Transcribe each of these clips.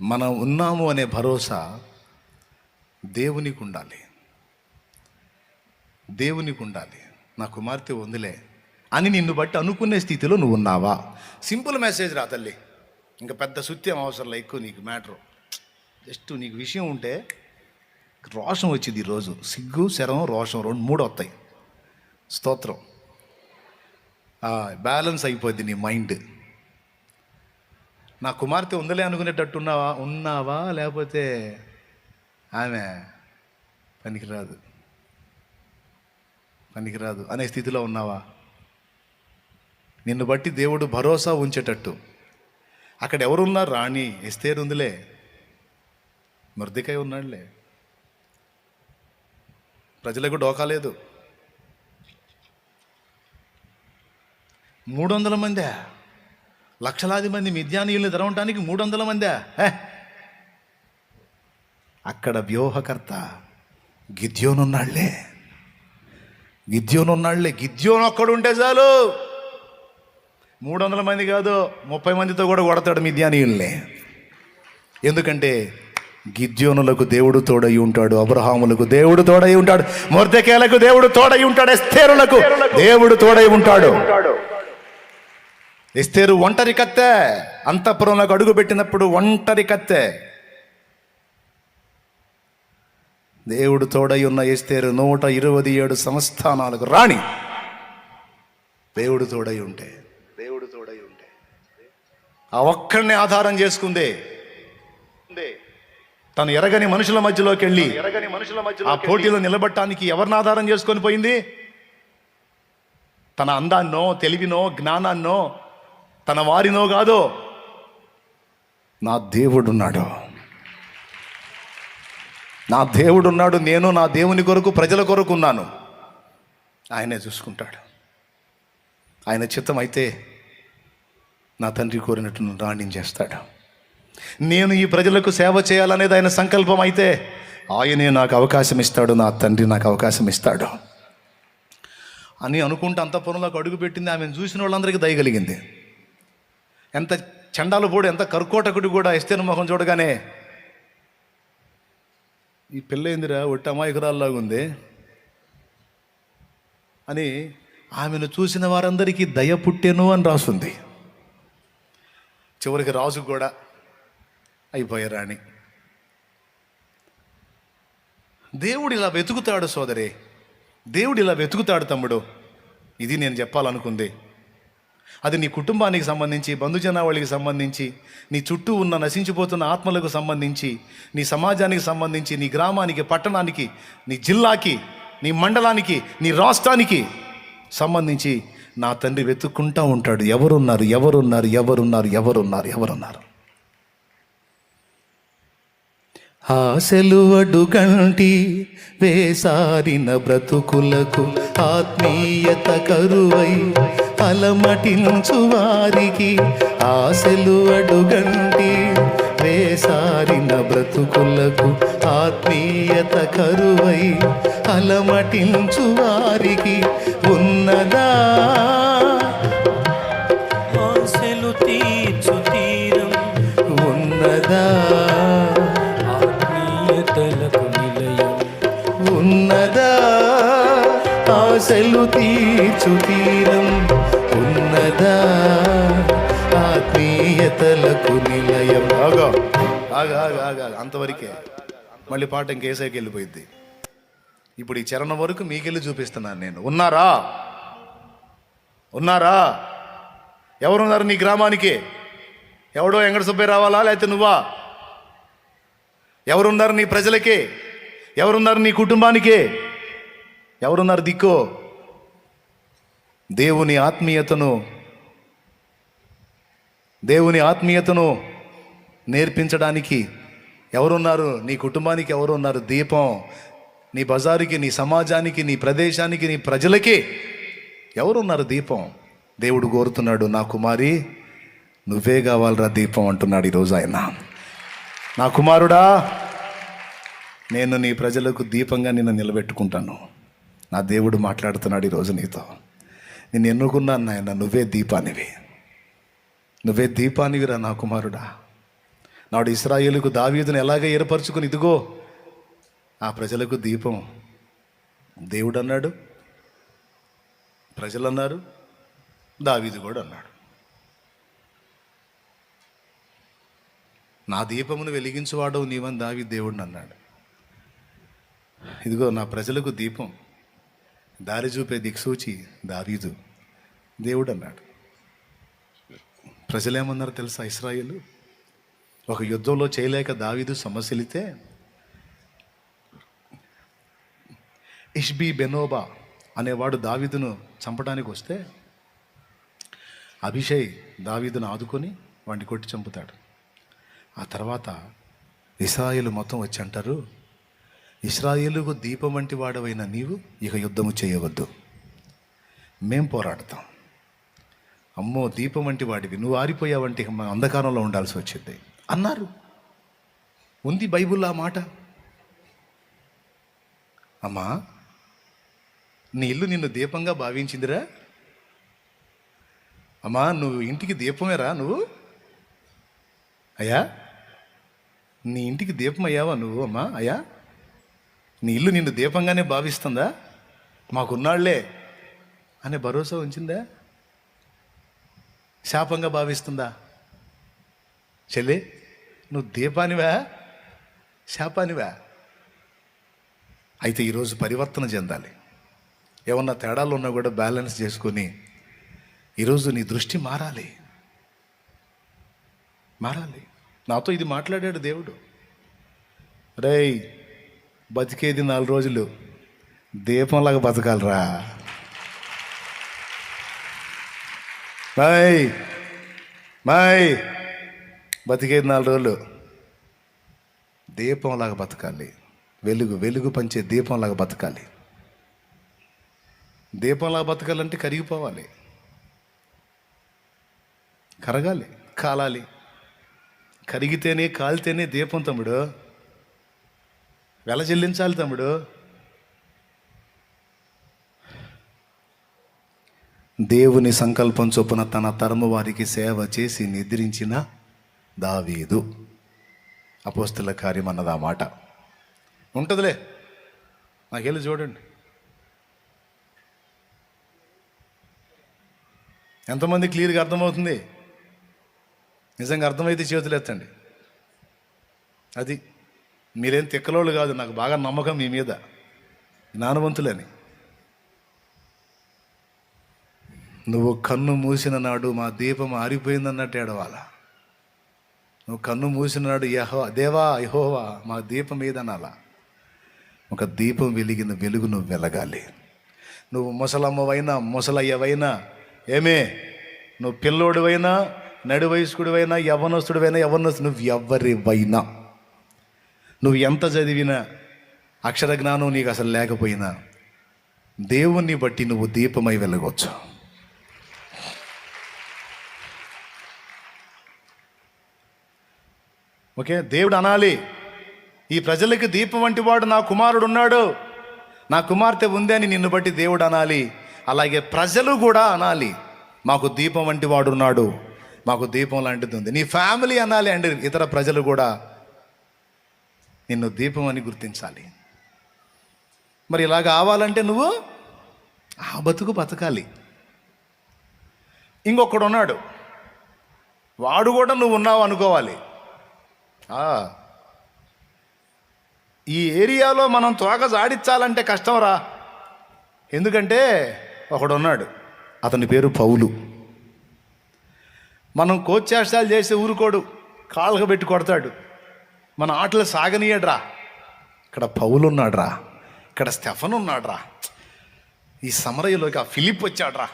మనం ఉన్నాము అనే భరోసా దేవునికి ఉండాలి దేవునికి ఉండాలి నా కుమార్తె ఉందిలే అని నిన్ను బట్టి అనుకునే స్థితిలో నువ్వు ఉన్నావా? సింపుల్ మెసేజ్ రా తల్లి. ఇంకా పెద్ద సుత్యం అవసరం ఎక్కువ నీకు మ్యాటరు. జస్ట్ నీకు విషయం ఉంటే రోషం వచ్చింది ఈరోజు. సిగ్గు శరం రోషం రెండు మూడు వస్తాయి. స్తోత్రం. బ్యాలెన్స్ అయిపోద్ది నీ మైండ్. నా కుమార్తె ఉందలే అనుకునేటట్టు ఉన్నావా? ఉన్నావా లేకపోతే ఆమె పనికిరాదు. పనికిరాదు. అనే స్థితిలో ఉన్నావా? నిన్ను బట్టి దేవుడు భరోసా ఉంచేటట్టు. అక్కడ ఎవరున్నా రాణి ఎస్తేరు ఉందిలే. మృదికై ఉన్నాడులే. ప్రజలకు డోకా లేదు. మూడు వందల మందా? లక్షలాది మంది మిద్యానీయుల్ని తెరవటానికి మూడు వందల మందా? హే! అక్కడ వ్యూహకర్త గిద్యోనున్నాళ్ళే. గిద్యోనున్నాళ్ళే. గిద్యోను ఒక్కడుంటే చాలు. మూడు వందల మంది కాదు ముప్పై మందితో కూడా కొడతాడు మిద్యానీయుల్ని. ఎందుకంటే గిద్యోనులకు దేవుడు తోడై ఉంటాడు అబ్రహాములకు దేవుడు తోడై ఉంటాడు మొర్దకేలకు దేవుడు తోడై ఉంటాడు ఎస్తేరులకు దేవుడు తోడై ఉంటాడు. ఎస్తేరు ఒంటరి కత్తె అంతఃపురంలోకి అడుగు పెట్టినప్పుడు ఒంటరి కత్తె. దేవుడు తోడై ఉన్న ఎస్తేరు నూట ఇరవై ఏడు సంస్థానాలకు రాణి. దేవుడు తోడై ఉంటే దేవుడు తోడై ఉంటే. ఆ ఒక్కడిని ఆధారం చేసుకుందే. తను ఎరగని మనుషుల మధ్యలోకి వెళ్ళి ఎరగని మనుషుల మధ్య ఆ పోటీలో నిలబడటానికి ఎవరిని ఆధారం చేసుకొని పోయింది? తన అందాన్నో తెలివినో జ్ఞానాన్నో తన వారినో కాదో నా దేవుడున్నాడు. నా దేవుడున్నాడు నేను నా దేవుని కొరకు ప్రజల కొరకు ఉన్నాను. ఆయనే చూసుకుంటాడు. ఆయన చిత్తం అయితే నా తండ్రి కోరినట్టు నన్ను రాణించేస్తాడు. నేను ఈ ప్రజలకు సేవ చేయాలనేది ఆయన సంకల్పం అయితే ఆయనే నాకు అవకాశం ఇస్తాడు నా తండ్రి నాకు అవకాశం ఇస్తాడు. అని అనుకుంటే అంతఃపురంలోకి అడుగు పెట్టింది ఆమెను చూసిన వాళ్ళందరికీ దయగలిగింది ఎంత చండాలు పోడు ఎంత కర్కోటకుడు కూడా ఎస్తేను ముఖం చూడగానే ఈ పిల్ల ఏందిరా ఒట్టి అమాయకురాల్లాగుంది అని ఆమెను చూసిన వారందరికీ దయ పుట్టెను అని రాస్తుంది. చివరికి రాజు కూడా అయిపోయారు రాణి. దేవుడు ఇలా వెతుకుతాడు సోదరి దేవుడు ఇలా వెతుకుతాడు తమ్ముడు ఇది నేను చెప్పాలనుకుంది. అది నీ కుటుంబానికి సంబంధించి బంధుజనావళికి సంబంధించి నీ చుట్టూ ఉన్న నశించిపోతున్న ఆత్మలకు సంబంధించి నీ సమాజానికి సంబంధించి నీ గ్రామానికి పట్టణానికి నీ జిల్లాకి నీ మండలానికి నీ రాష్ట్రానికి సంబంధించి నా తండ్రి వెతుక్కుంటా ఉంటాడు. ఎవరున్నారు? ఎవరున్నారు? ఎవరున్నారు? ఎవరున్నారు? ఎవరున్నారు? ఆశలు అడుగంటి వేసారిన బ్రతుకులకు ఆత్మీయత కరువై అలమటించు వారికి ఆశలు అడుగంటి వేసారిన బ్రతుకులకు ఆత్మీయత కరువై అలమటించు వారికి ఉన్నదా? ఆశలు తీర్చు తీరం ఉన్నదా? ఆత్మీయతలకు నిలయం ఉన్నదా? ఆశలు తీర్చు తీరం కదా ఆత్మీయతలకు నిలయం. ఆగా ఆగా ఆగా ఆగా అంతవరకే. మళ్ళీ పాట ఇంకేసైకి వెళ్ళిపోయింది ఇప్పుడు ఈ చరణం వరకు మీకెళ్ళి చూపిస్తున్నాను నేను. ఉన్నారా? ఉన్నారా? ఎవరున్నారు నీ గ్రామానికి? ఎవడో వెంకట సుబ్బయ్య రావాలా? లేకపోతే నువ్వా? ఎవరున్నారు నీ ప్రజలకి? ఎవరున్నారు నీ కుటుంబానికి? ఎవరున్నారు దిక్కో? దేవుని ఆత్మీయతను దేవుని ఆత్మీయతను నేర్పించడానికి ఎవరున్నారు? నీ కుటుంబానికి ఎవరున్నారు? దీపం. నీ బజారుకి నీ సమాజానికి నీ ప్రదేశానికి నీ ప్రజలకి ఎవరున్నారు దీపం? దేవుడు కోరుతున్నాడు నా కుమారి నువ్వే కావాలరా దీపం అంటున్నాడు ఈరోజు ఆయన. నా కుమారుడా నేను నీ ప్రజలకు దీపంగా నిన్ను నిలబెట్టుకుంటాను. నా దేవుడు మాట్లాడుతున్నాడు ఈరోజు నీతో. నేను ఎన్నుకున్నాను నాయన నువ్వే దీపానివి. నువ్వే దీపానివిరా నా కుమారుడా. నాడు ఇస్రాయేలుకు దావీదును ఎలాగ ఏర్పరచుకుని ఇదిగో ఆ ప్రజలకు దీపం. దేవుడు అన్నాడు ప్రజలు అన్నారు దావీదు కూడా అన్నాడు. నా దీపమును వెలిగించువాడవు నీవని దావి దేవుడిని అన్నాడు ఇదిగో నా ప్రజలకు దీపం. దారి చూపే దిక్సూచి దావీదు దేవుడు అన్నాడు ప్రజలేమన్నారు తెలుసా ఇస్రాయేలు? ఒక యుద్ధంలో చేయలేక దావీదు సమస్యలితే ఇష్బీ బెనోబా అనేవాడు దావీదును చంపడానికి వస్తే అభిషయ్ దావీదును ఆదుకొని వాడిని కొట్టి చంపుతాడు. ఆ తర్వాత ఇస్రాయేలు మొత్తం వచ్చి అంటారు ఇస్రాయేలుకు దీపం వంటి వాడవైన నీవు ఇక యుద్ధము చేయవద్దు. మేం పోరాడతాం. అమ్మో దీపం వంటి వాడివి నువ్వు ఆరిపోయావంటే ఇక అంధకారంలో ఉండాల్సి వచ్చింది. అన్నారు. ఉంది బైబుల్ ఆ మాట? అమ్మా నీ ఇల్లు నిన్ను దీపంగా భావించిందిరా? అమ్మా నువ్వు ఇంటికి దీపమేరా నువ్వు? అయ్యా నీ ఇంటికి దీపం అయ్యావా నువ్వు అమ్మా? అయ్యా నీ ఇల్లు నిన్ను దీపంగానే భావిస్తుందా? మాకున్నాళ్ళే అనే భరోసా ఉంచిందా? శాపంగా భావిస్తుందా? చెల్లి నువ్వు దీపానివా? శాపానివా? అయితే ఈరోజు పరివర్తన చెందాలి. ఏమన్నా తేడాలు ఉన్నా కూడా బ్యాలెన్స్ చేసుకొని ఈరోజు నీ దృష్టి మారాలి. మారాలి. నాతో ఇది మాట్లాడాడు దేవుడు. రేయ్ బతికేది నాలుగు రోజులు దీపంలాగా బతకాలరా. బాయ్ బాయ్ బతికేది నాలుగు రోజులు. దీపంలాగా బతకాలి. వెలుగు వెలుగు పంచే దీపంలాగా బతకాలి. దీపంలాగా బతకాలంటే కరిగిపోవాలి. కరగాలి కాలాలి. కరిగితేనే కాలితేనే దీపం తమ్ముడు. వెల చెల్లించాలి తమ్ముడు. దేవుని సంకల్పం చొప్పున తన తరము వారికి సేవ చేసి నిద్రించిన దావీదు. అపోస్తుల కార్యం అన్నది ఆ మాట. ఉంటుందిలే. నాకెళ్ళి చూడండి. ఎంతమంది క్లియర్గా అర్థమవుతుంది? నిజంగా అర్థమైతే చేతులు ఎత్తండి అది మీరేం తిక్కలోళ్ళు కాదు నాకు బాగా నమ్మకం మీ మీద. జ్ఞానవంతులని. నువ్వు కన్ను మూసిన నాడు మా దీపం ఆరిపోయిందన్నట్టు ఏడవాల? నువ్వు కన్ను మూసిన నాడు యహో దేవా యహోవా మా దీపం ఏదనాలా? ఒక దీపం వెలిగిన వెలుగు నువ్వు వెలగాలి. నువ్వు ముసలమ్మవైనా ముసలయ్యవైనా ఏమే? నువ్వు పిల్లోడివైనా నడు వయస్కుడివైనా యవనస్తుడివైనా యవనస్తు నువ్వు ఎవరివైనా నువ్వు ఎంత చదివినా అక్షర జ్ఞానం నీకు అసలు లేకపోయినా దేవుణ్ణి బట్టి నువ్వు దీపమై వెలగవచ్చు ఓకే? దేవుడు అనాలి. ఈ ప్రజలకి దీపం వంటి వాడు నా కుమారుడు ఉన్నాడు. నా కుమార్తె ఉంది అని నిన్ను బట్టి దేవుడు అనాలి. అలాగే ప్రజలు కూడా అనాలి. మాకు దీపం వంటి వాడు ఉన్నాడు. మాకు దీపం లాంటిది ఉంది. నీ ఫ్యామిలీ అనాలి అండి ఇతర ప్రజలు కూడా నిన్ను దీపం అని గుర్తించాలి. మరి ఇలా కావాలంటే నువ్వు ఆ బతుకు బతకాలి. ఇంకొకడు ఉన్నాడు. వాడు కూడా నువ్వు ఉన్నావు అనుకోవాలి. ఈ ఏరియాలో మనం తోక జాడించాలంటే కష్టంరా ఎందుకంటే ఒకడు ఉన్నాడు అతని పేరు పౌలు. మనం కోచ్చేష్టాలు చేసి ఊరుకోడు. కాళ్ళకు పెట్టి కొడతాడు. మన ఆటలు సాగనీయడ్రా ఇక్కడ పౌలు ఉన్నాడ్రా ఇక్కడ స్టెఫన్ ఉన్నాడురా ఈ సమరయ్యలోకి ఆ ఫిలిప్ వచ్చాడ్రా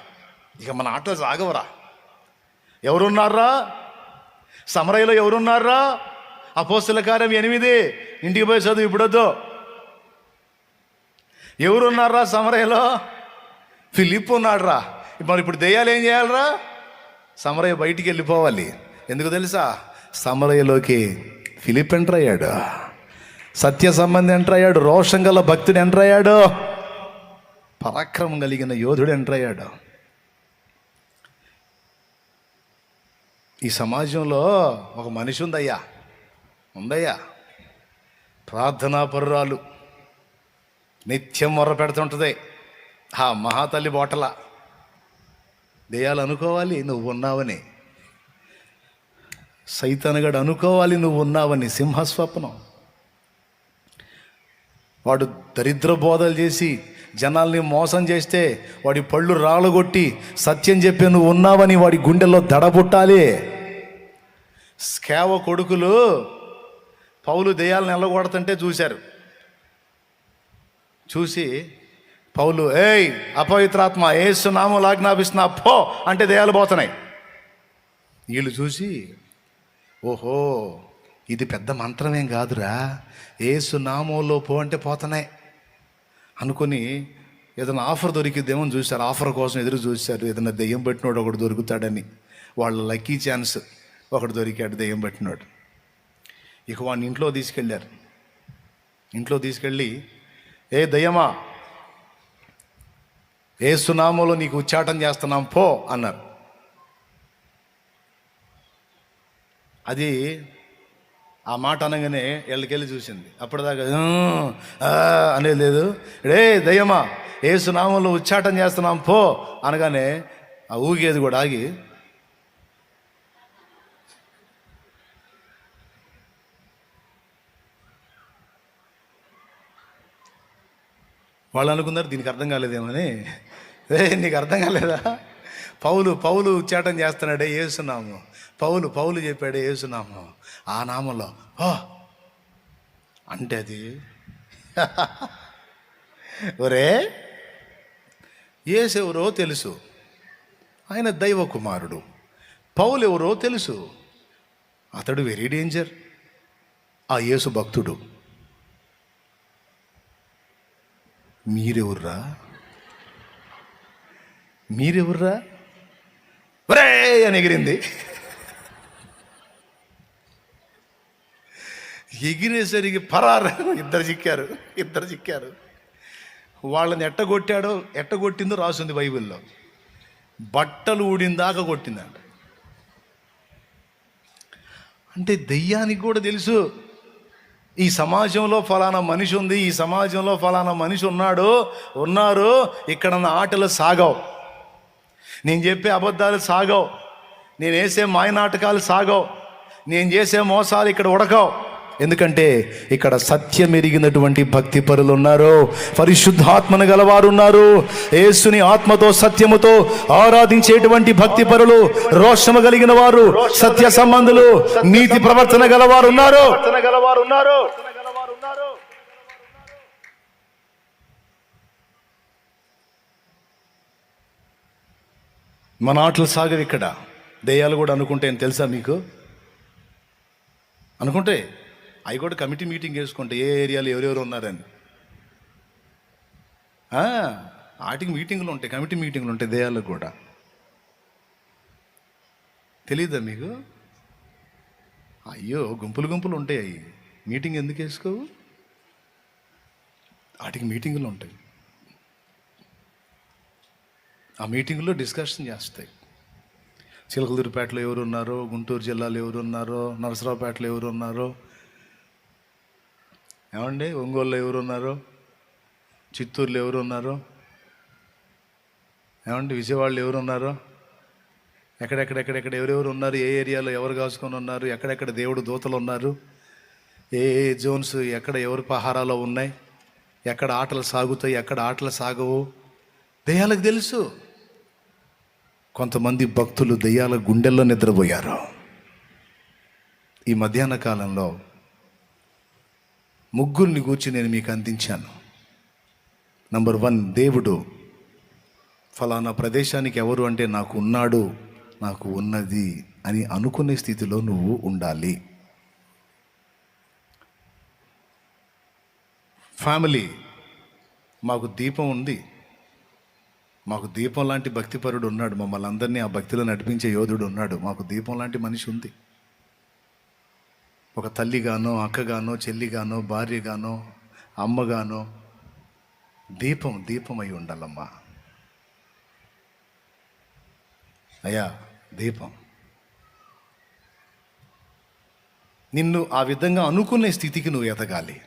ఇక మన ఆటలు సాగవరా ఎవరున్నారా సమరయ్యలో ఎవరున్నారా అపోస్తుల కార్యం ఎనిమిది. ఇంటికి పోయి చదువు ఇప్పుడొద్దు. ఎవరున్నారా సమరయ్యలో? ఫిలిప్ ఉన్నాడురా. మరి ఇప్పుడు దెయ్యాలు ఏం చేయాలరా? సమరయ్య బయటికి వెళ్ళిపోవాలి. ఎందుకు తెలుసా? సమరయ్యలోకి ఫిలిప్ ఎంటర్ అయ్యాడు. సత్య సంబంధి ఎంటర్ అయ్యాడు. రోషం గల భక్తుడు ఎంటర్ అయ్యాడు. పరాక్రమం కలిగిన యోధుడు ఎంటర్ అయ్యాడు. ఈ సమాజంలో ఒక మనిషి ఉందయ్యా. ఉందయ్యా. ప్రార్థనా పరురాలు నిత్యం మొర్ర పెడుతుంటుంది. ఆ మహాతల్లి బోటల. దేయాలు అనుకోవాలి నువ్వు ఉన్నావని సైతనగడు అనుకోవాలి నువ్వు ఉన్నావని సింహస్వప్నం. వాడు దరిద్ర బోధలు చేసి జనాల్ని మోసం చేస్తే వాడి పళ్ళు రాళ్ళగొట్టి సత్యం చెప్పి నువ్వు ఉన్నావని వాడి గుండెల్లో దడబుట్టాలి స్కేవ కొడుకులు పౌలు దెయ్యాలను ఎల్లగొడుతుంటే చూశారు. చూసి పౌలు ఏయ్ అపవిత్రాత్మ ఏసు నామం లాజ్ఞాపిస్తున్నా పో అంటే దెయ్యాలు పోతున్నాయి. వీళ్ళు చూసి ఓహో ఇది పెద్ద మంత్రమేం కాదురా ఏసు నామంలో పో అంటే పోతున్నాయి. అనుకొని ఏదైనా ఆఫర్ దొరికిద్దేమో చూశారు. ఆఫర్ కోసం ఎదురు చూశారు. ఏదైనా దెయ్యం పెట్టినోడు ఒకడు దొరుకుతాడని. వాళ్ళ లక్కీ ఛాన్స్ ఒకడు దొరికాడు దెయ్యం పెట్టినోడు. ఇక వాడిని ఇంట్లో తీసుకెళ్ళారు. ఇంట్లో తీసుకెళ్ళి ఏ దయ్యమా ఏ సునామోలో నీకు ఉచ్చాటం చేస్తున్నాం పో అన్నారు. అది ఆ మాట అనగానే వెళ్ళకెళ్ళి చూసింది. అప్పటిదాకా అనేది లేదు. రే దయ్యమా ఏ సునామంలో ఉచ్చాటం చేస్తున్నాం పో అనగానే ఆ ఊగేది కూడా ఆగి వాళ్ళు అనుకున్నారు దీనికి అర్థం కాలేదేమని రే నీకు అర్థం కాలేదా? పౌలు పౌలు ఉచ్చాటం చేస్తున్నాడే ఏసునాము. పౌలు పౌలు చెప్పాడే ఏసునాము. ఆ నామంలో ఓ అంటే అది. ఒరే ఏసెవరో తెలుసు. ఆయన దైవ కుమారుడు పౌలు ఎవరో తెలుసు. అతడు వెరీ డేంజర్. ఆ యేసు భక్తుడు. మీరెవర్రా? మీరెవర్రా? ఒరే అని ఎగిరింది. ఎగిరేసరికి పరారు? ఇద్దరు చిక్కారు ఇద్దరు చిక్కారు. వాళ్ళని ఎట్టగొట్టాడో ఎట్టగొట్టిందో రాసింది బైబిల్లో. బట్టలు ఊడిందాక కొట్టిందంట. అంటే దెయ్యానికి కూడా తెలుసు ఈ సమాజంలో ఫలానా మనిషి ఉంది ఈ సమాజంలో ఫలానా మనిషి ఉన్నాడు ఉన్నారు ఇక్కడ నా ఆటలు సాగవు. నేను చెప్పే అబద్ధాలు సాగవు. నేను వేసే మాయ నాటకాలు సాగవు. నేను చేసే మోసాలు ఇక్కడ ఉడకవు. ఎందుకంటే ఇక్కడ సత్యం ఎరిగినటువంటి భక్తి పరులు ఉన్నారు పరిశుద్ధాత్మను గలవారు ఉన్నారు యేసుని ఆత్మతో సత్యముతో ఆరాధించేటువంటి భక్తి పరులు రోషము కలిగిన వారు సత్య సంబంధులు నీతి ప్రవర్తన గలవారు ఉన్నారు గలవారు ఉన్నారు మన ఆటలు సాగవు ఇక్కడ. దెయ్యాలు కూడా అనుకుంటే తెలుసా మీకు అనుకుంటే? అవి కూడా కమిటీ మీటింగ్ వేసుకుంటే ఏ ఏరియాలో ఎవరెవరు ఉన్నారని. వాటికి మీటింగ్లు ఉంటాయి కమిటీ మీటింగ్లు ఉంటాయి దేయాలకు కూడా. తెలీదా మీకు? అయ్యో గుంపులు గుంపులు ఉంటాయి అవి. మీటింగ్ ఎందుకు వేసుకోవు? వాటికి మీటింగులు ఉంటాయి. ఆ మీటింగ్లో డిస్కషన్ చేస్తాయి. చిలకలూరిపేటలో ఎవరు ఉన్నారో గుంటూరు జిల్లాలో ఎవరు ఉన్నారో నరసరావుపేటలో ఎవరు ఉన్నారో ఏమండి? ఒంగోలులో ఎవరున్నారు? చిత్తూరులో ఎవరు ఉన్నారో ఏమండి? విజయవాడలో ఎవరు ఉన్నారు ఎక్కడెక్కడెక్కడెక్కడ ఎవరెవరు ఉన్నారు? ఏ ఏరియాలో ఎవరు కాసుకొని ఉన్నారు? ఎక్కడెక్కడ దేవుడు దూతలు ఉన్నారు? ఏ ఏ జోన్స్ ఎక్కడ ఎవరి పహారాలో ఉన్నాయి? ఎక్కడ ఆటలు సాగుతాయి? ఎక్కడ ఆటలు సాగవు? దెయ్యాలకు తెలుసు. కొంతమంది భక్తులు దెయ్యాల గుండెల్లో నిద్రపోయారు. ఈ మధ్యాహ్న కాలంలో ముగ్గురిని గూర్చి నేను మీకు అందించాను. నంబర్ వన్ దేవుడు ఫలానా ప్రదేశానికి ఎవరు అంటే నాకు ఉన్నాడు నాకు ఉన్నది అని అనుకునే స్థితిలో నువ్వు ఉండాలి. ఫ్యామిలీ మాకు దీపం ఉంది. మాకు దీపం లాంటి భక్తిపరుడు ఉన్నాడు. మమ్మల్ని అందరినీ ఆ భక్తిలో నడిపించే యోధుడు ఉన్నాడు. మాకు దీపం లాంటి మనిషి ఉంది. ఒక తల్లిగానో అక్కగానో చెల్లిగానో భార్యగానో అమ్మగానో దీపం దీపం అయి ఉండాలమ్మా. అయ్యా దీపం. నిన్ను ఆ విధంగా అనుకునే స్థితికి నువ్వు ఎదగాలి.